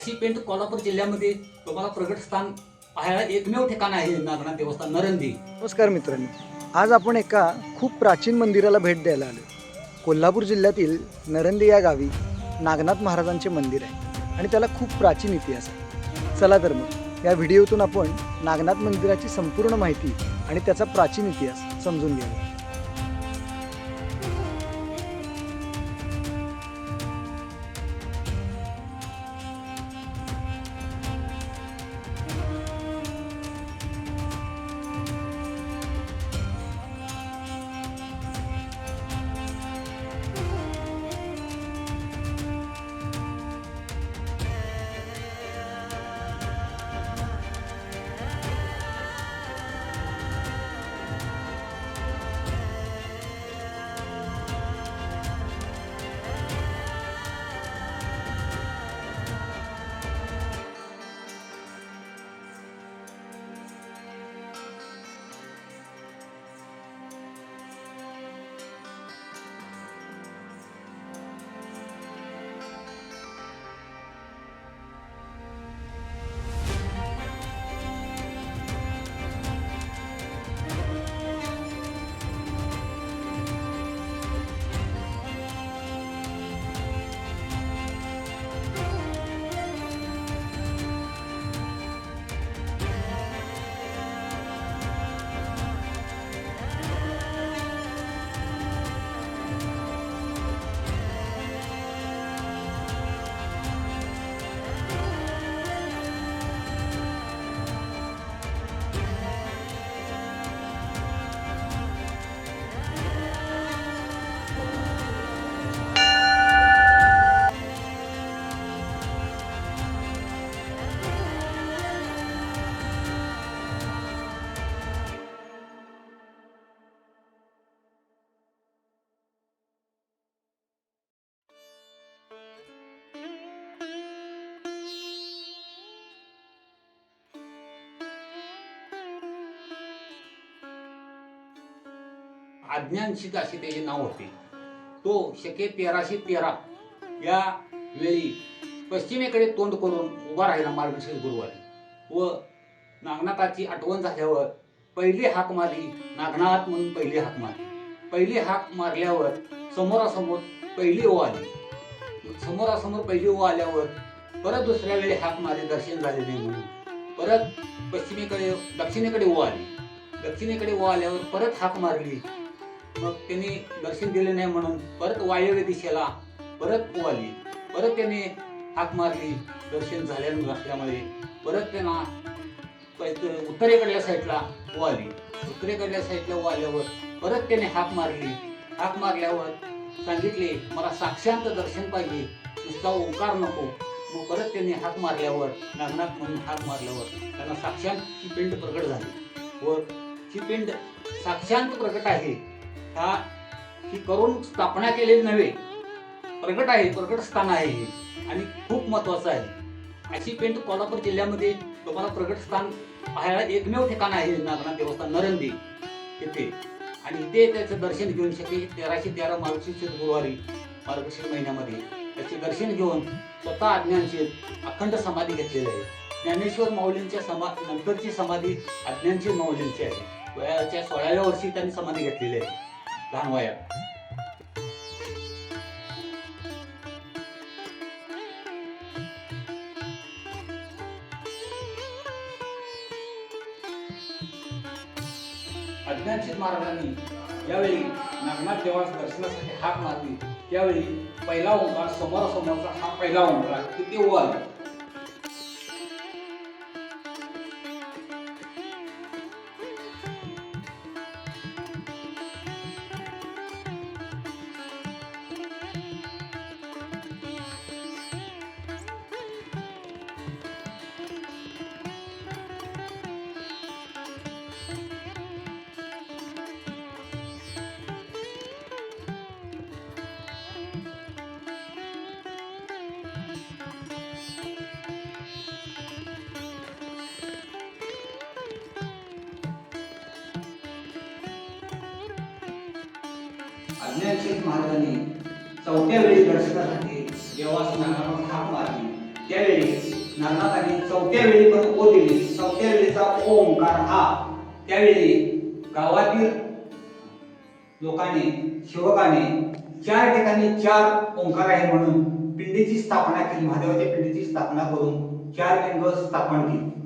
C paint Kolhapur जिल्ह्यामध्ये तुम्हाला प्रगट स्थान पाहायला एकमेव ठिकाण आहे नागनाथ देवस्थान नरंदी. नमस्कार मित्रांनो. आज आपण एका खूप प्राचीन मंदिराला भेट द्यायला आलो कोल्हापूर जिल्ह्यातील नरंदी या गावी नागनाथ महाराजांचे मंदिर आहे आणि त्याला खूप प्राचीन इतिहास आहे. चला तर मग या व्हिडिओतून आपण नागनाथ मंदिराची संपूर्ण माहिती आणि त्याचा प्राचीन इतिहास समजून घेऊया. अज्ञानशीत असे त्याचे नाव होते. तो शके तेराशे तेरा या वेळी पश्चिमेकडे तोंड करून उभा राहिला मार्गशीर्ष गुरुवारी व नागनाथाची आठवण झाल्यावर पहिली हाक मारली नागनाथ म्हणून पहिली हाक मारली. पहिली हाक मारल्यावर समोरासमोर पहिली ओ आली. समोरासमोर पहिली ओ आल्यावर परत दुसऱ्या वेळी हाक मारली दर्शन झाले नाही म्हणून. परत पश्चिमेकडे दक्षिणेकडे ओ आली. दक्षिणेकडे ओ आल्यावर परत हाक मारली. मग त्यांनी दर्शन दिले नाही म्हणून परत वायव्य दिशेला परत ओ आली परत त्याने हाक मारली दर्शन झाल्या नसल्यामुळे परत त्यांना उत्तरेकडल्या साईडला ओ आली उत्तरेकडल्या साईडला वाल्यावर आल्यावर परत त्याने हाक मारली. हाक मारल्यावर सांगितले मला साक्षांत दर्शन पाहिजे. नुसता ओंकार नको. मग परत त्यांनी हाक मारल्यावर नागनाथ म्हणून हाक मारल्यावर त्यांना साक्षांत ही पिंड प्रकट झाली. व ही पिंड साक्षांत प्रकट आहे. हा ही करून स्थापना केलेली नव्हे. प्रगट आहे प्रगट स्थान आहे हे. आणि खूप महत्वाचं आहे. अशी पेंट कोल्हापूर जिल्ह्यामध्ये तुम्हाला प्रगट स्थान पाहायला एकमेव ठिकाण आहे नागनाथ देवस्थान नरंदी येथे आणि इथे त्याचं दर्शन घेऊन शके तेराशे तेरा मार्गशीर्ष गुरुवारी मार्गशीर्ष महिन्यामध्ये त्याचे दर्शन घेऊन स्वतः अज्ञानशीर अखंड समाधी घेतलेली आहे. ज्ञानेश्वर माऊलींच्या समा नंतरची समाधी अज्ञानशीर माऊलींची आहे. वयाच्या सोळाव्या वर्षी त्यांनी समाधी घेतलेली आहे. लहान वयात अज्ञानचित महाराजांनी यावेळी नागनाथ देवास दर्शनासाठी हाक मारली. त्यावेळी पहिला ओंकार समोरासमोरचा हा पहिला ओंकार किती वर? आला महाराजांनी चौथ्या वेळी दर्शनासाठी देवास नागावर थाप मारली. त्यावेळी नागनाथाने चौथ्या वेळी पण ओ दिली चौथ्या वेळीचा ओंकार हा. त्यावेळी गावातील लोकांनी शिवकाने चार ठिकाणी चार ओंकार आहे म्हणून पिंडीची स्थापना केली. महादेवाच्या पिंडीची स्थापना करून चार लिंग स्थापन केली.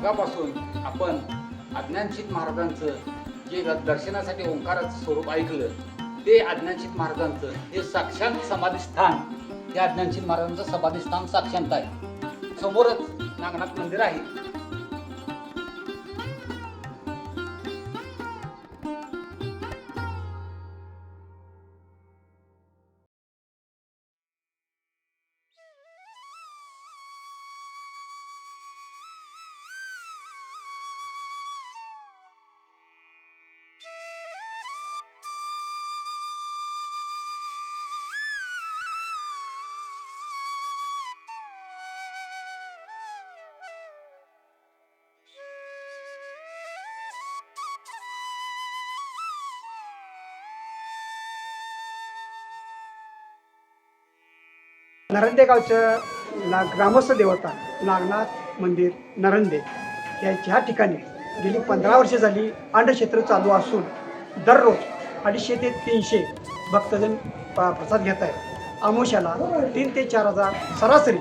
मगापासून आपण अज्ञानशीत महाराजांचं जे दर्शनासाठी ओंकाराचं स्वरूप ऐकलं ते अज्ञानशीत महाराजांचं हे साक्षात समाधीस्थान हे अज्ञानशीत महाराजांचं समाधीस्थान साक्षांत आहे. समोरच नागनाथ मंदिर आहे. नरंदे गावचं ना ग्रामस्थ देवता नागनाथ मंदिर नरंदे याच्या ह्या ठिकाणी गेली पंधरा वर्षे झाली अंडक्षेत्र चालू असून दररोज अडीचशे ते तीनशे भक्तजन प- प्रसाद घेत आहेत. आमोशाला तीन ते चार हजार सरासरी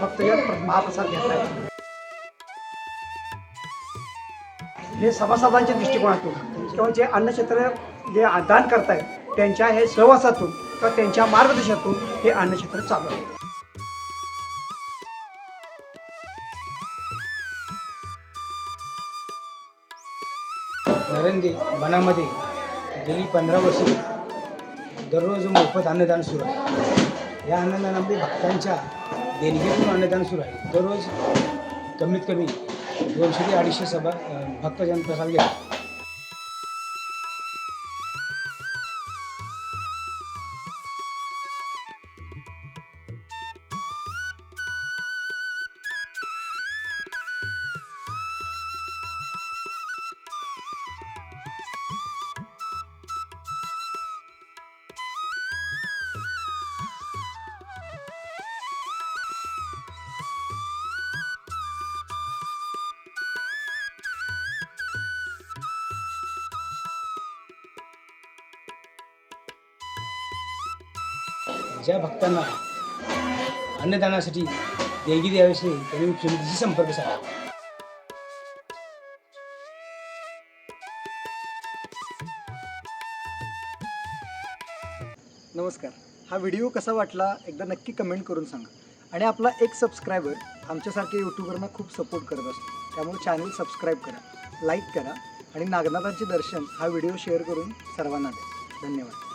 भक्तजन महाप्रसाद घेत आहेत. हे सभासदांच्या दृष्टिकोनातून किंवा जे अन्नक्षेत्र जे दान करतायत त्यांच्या हे सहवासातून किंवा त्यांच्या मार्गदर्शनातून हे अन्नक्षेत्र चालू आहे. नरंदे वनामध्ये गेली पंधरा वर्षे दररोज मोफत अन्नदान सुरू आहे. या अन्नदानामध्ये भक्तांच्या देणगीतून अन्नदान सुरू आहे. दररोज कमीत कमी दोनशे ते अडीचशे सभा भक्तजन प्रसाद घेतात. ज्या भक्तांना अन्नदानासाठी देणगी द्याविषयी त्यांनी समितीशी संपर्क साधा. नमस्कार. हा व्हिडिओ कसा वाटला एकदा नक्की कमेंट करून सांगा. आणि आपला एक सबस्क्रायबर आमच्यासारख्या यूट्यूबरना खूप सपोर्ट करत असतो. त्यामुळे चॅनल सबस्क्राईब करा लाईक करा आणि नागनाथांचे दर्शन हा व्हिडिओ शेअर करून सर्वांना द्या. धन्यवाद.